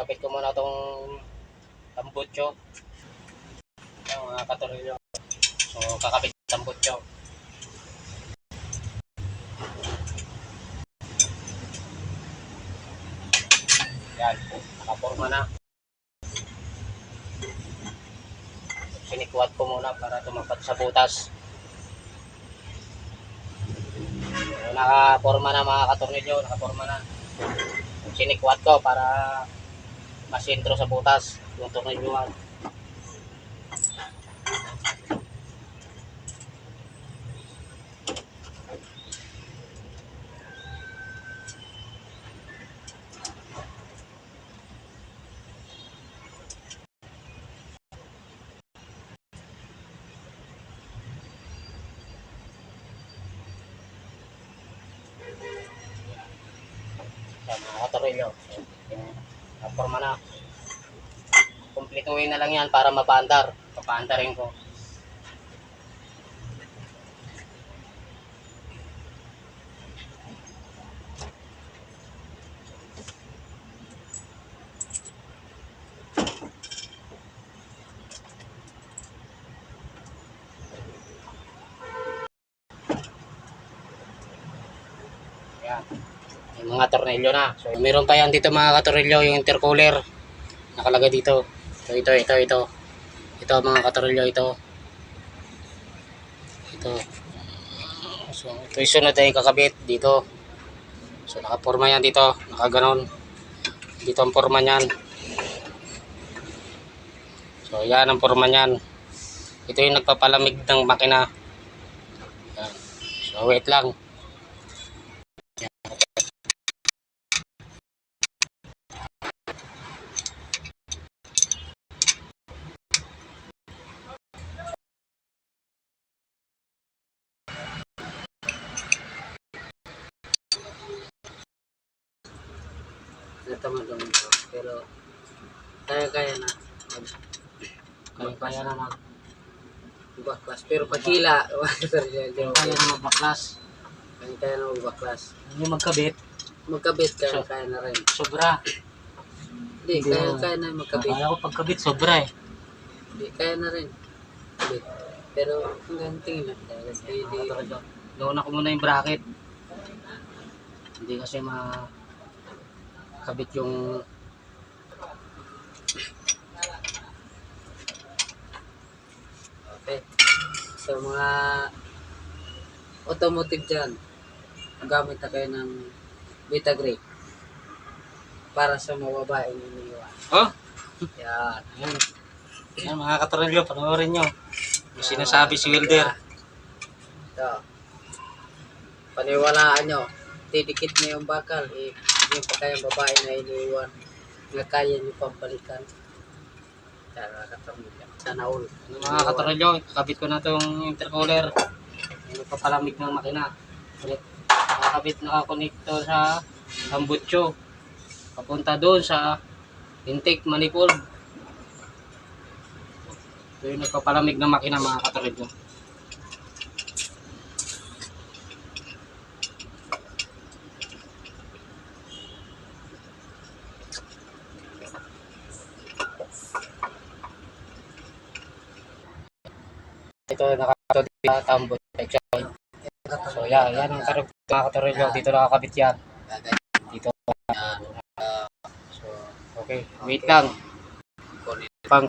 Kakapit ko muna itong tambutso. Yung mga katorilyo. So, kakapit tambutso. Yan, nakaporma na. Sinikwat ko muna para tumapat sa butas. So, nakaporma na mga katornilyo, nakaporma na. Sinikwat ko para masintro sa butas yung tornilyoan. sa mga katorilyo. So, yung forma na. Kumplituhin na lang yan para mapaandar. Papaandarin ko. Yan yung mga tornilyo na. So, meron pa yan dito mga katornilyo, yung intercooler. Nakalagay dito. Ito, ito, ito, ito. Ito mga katornilyo, ito. Ito. So, ito yung sunod na yung kakabit dito. So, nakaporma yan dito. Nakaganon. Dito ang porma niyan. So, yan ang porma niyan. Ito yung nagpapalamig ng makina. So, wait lang. Natamad lang ito. Pero, kaya-kaya na. Kaya-kaya na mag baklas. Pero pagkila, kaya na magbaklas. Kaya-kaya na magbaklas. Hindi magkabit. Magkabit, kaya-kaya na rin. Sobra. Hindi, kaya-kaya na magkabit. Kaya ko pagkabit, sobra eh. Hindi, kaya na rin. Kabit. Pero, hanggang tingin lang. Kaya, hindi, Nauna ko muna yung bracket. Hindi kasi ma kabit yung Okay. So, mga automotive dyan, gamit na kayo ng Vitagrip para sa mababaeng iniwan. Oh? Yan. Yan. Yan mga katarelyo, panoorin nyo. Yung sinasabi si Wilder. Ito. Paniwalaan nyo. Didikit nyo yung bakal. Eh, yung pa kayang babae na iniwan na kaya nyo pambalikan. Tara, katamilya. Sana all. Ano, mga katarelyo, kakabit ko na itong intercooler. Yung papalamig ng makina. Ulit. Nakakabit, nakakonekto sa tambutso. Papunta doon sa intake manifold. Ito yung nagpapalamig ng makina mga katarelyo. Ito nakato dito sa tambo. So yan, yan ang karug mga katarelyo. Dito nakakabit yan. Dito. So, okay. Wait lang. Pang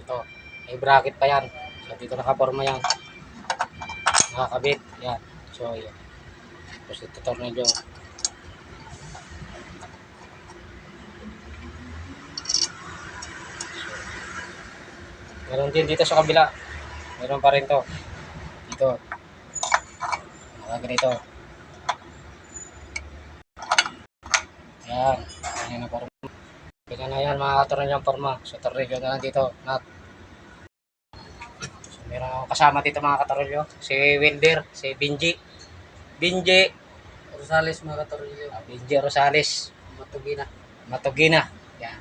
ito. May bracket pa yan. So dito nakaporma yan. Nakakabit. Yan. So yan. Tapos ito tornilyo. Meron din dito sa kabila. Meron pa rin to. Dito. Mga ganito. Yan. Yan ang forma. Ganyan na yan mga katoran yung forma. So tornilyo na lang dito. Nut. So, meron akong kasama dito mga katornilyo. Si Wilder. Si Binji. Binji. Rosales mga katorilyo. Ah, Binji Rosales. Matugina. Matugina. Yan.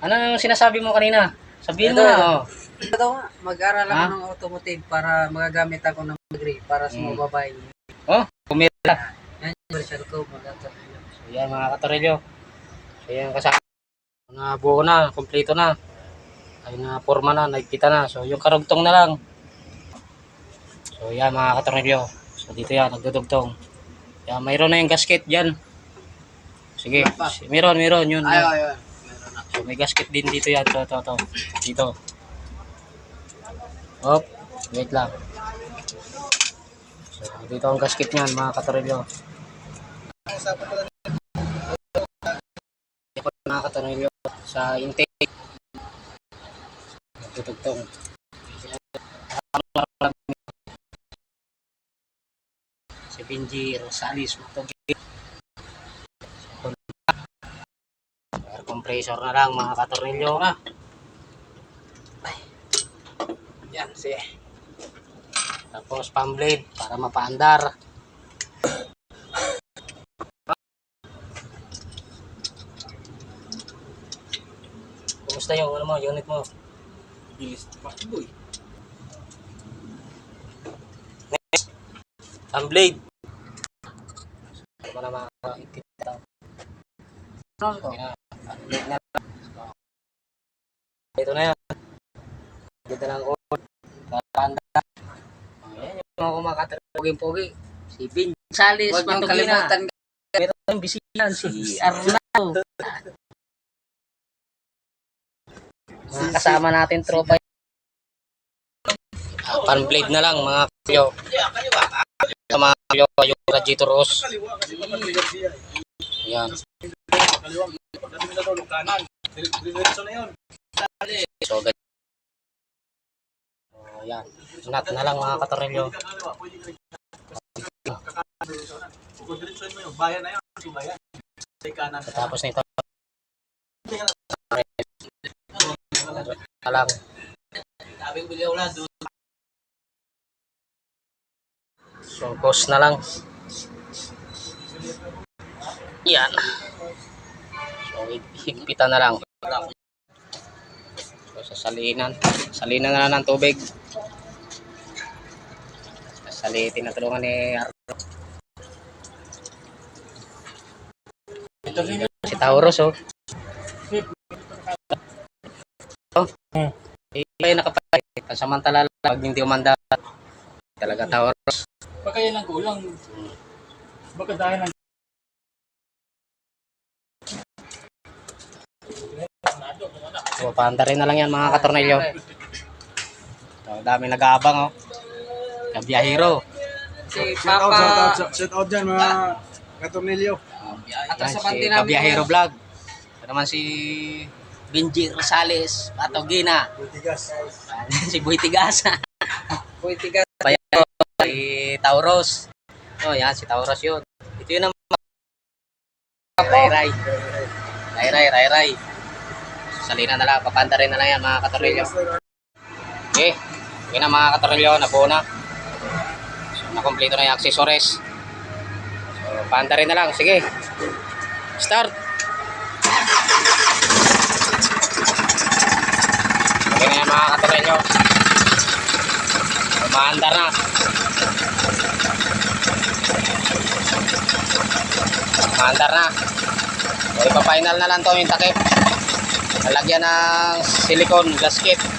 Ano yung sinasabi mo kanina? Sabihin mo Ito. na. Oh. Ito nga, mag-aral ako ng automotive para magagamit ako ng degree para sa Hmm. mga babae. Oh, kumira. Yan yung version ko katorilyo. So, yan mga katorilyo. So yan kasama. Na buo na, kompleto na. Ay na forma na, nakikita na. So yung karugtong na lang. So yan mga katornilyo. So dito yan, nagdudugtong. Yan, mayroon na yung gasket dyan. Sige, meron, meron. Yun, Ayaw, yun. ayaw. So may gasket din dito yan. To, to, to. Dito. Hop, wait lang. So dito ang gasket niyan mga katornilyo. Ito mga katornilyo sa intake. Nagtutugtong. Si Benji Rosales Magtogi. Air compressor na lang mga katornilyo na. Yan, si. Tapos pump blade para mapaandar. Kumusta yung ano mo, unit mo? Bilis pa, boy. Pump blade. Ano ba na makakita? Blade na. Ito na yan. Dito lang ko. Para paandar. Oh, yan yung mga kumakatarapoging-pogi. Si Vin Sales, Huwag niyong Matugina. kalimutan. Meron yung bisihan, si Arnau. Mga kasama natin tropa. Ah, pan blade na lang mga kalyo. Sa mga kalyo, yung radiator hose. Ayan. So, ganyan. Oh, yan. Nat na lang mga katornilyo. Tapos nito. Na lang. So, post na lang. Yan. So, higpitan na lang. So, sasalinan. Salinan na lang ng tubig. Sasalitin na tulungan ni Arlo. Si Taurus, oh. Oh. Eh, nakapatay. Pansamantala lang. Pag hindi umanda, talaga Taurus. Baka yan ang kulang. Baka dahil ng So, paanda rin na lang yan mga katornilyo. So, dami nag-aabang, oh. Kabiyahiro. si Shout out, shout out, Papa shout out dyan mga katornilyo. at Yan, sa si panti namin Kabiyahiro Vlog. Ito naman si Benji Rosales, Patogina. Butigas. si Boy Tigas. Bayan si Tauros. Oh, yan, si Tauros yun. Ito yun ang Ray Ray. Ray Ray, Ray Ray. Salina na lang, papanda rin na lang yan mga katorilyo. Okay, okay na mga katorilyo, nabuo na. Nakompleto na yung accessories. So, panda rin na lang, sige. Start! Okay na yan mga katorilyo. Umaandar na. Umaandar na. So, ipa-final na lang to yung takip. Lalagyan ng silicone gasket.